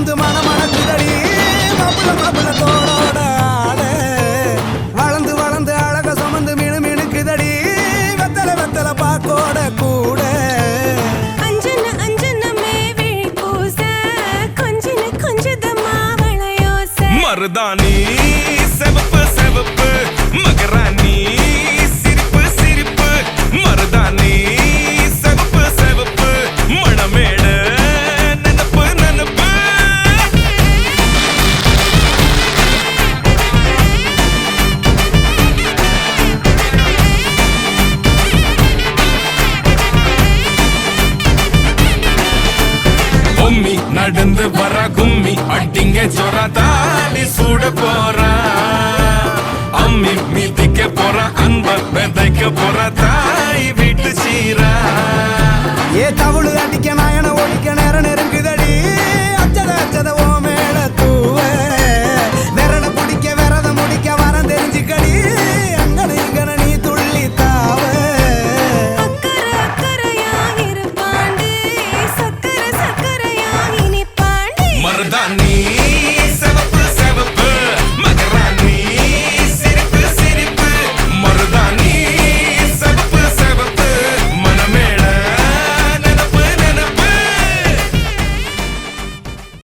வந்து மனமன குதறி மாப்பிள்ள மாப்பிள்ள தோளோட ஆட வளர்ந்து வளர்ந்து அழக சுமந்து மினு மினு குதடி வெத்தலை வெத்தலை பாக்கோட கூட. மருதானி செவப்பு செவப்பு மகரானி இருந்து வர கும்மி அட்டிங்க சொரா தாலி சூட போறா. அம்மி மிதிக்க போற அன்ப விதைக்க போற தா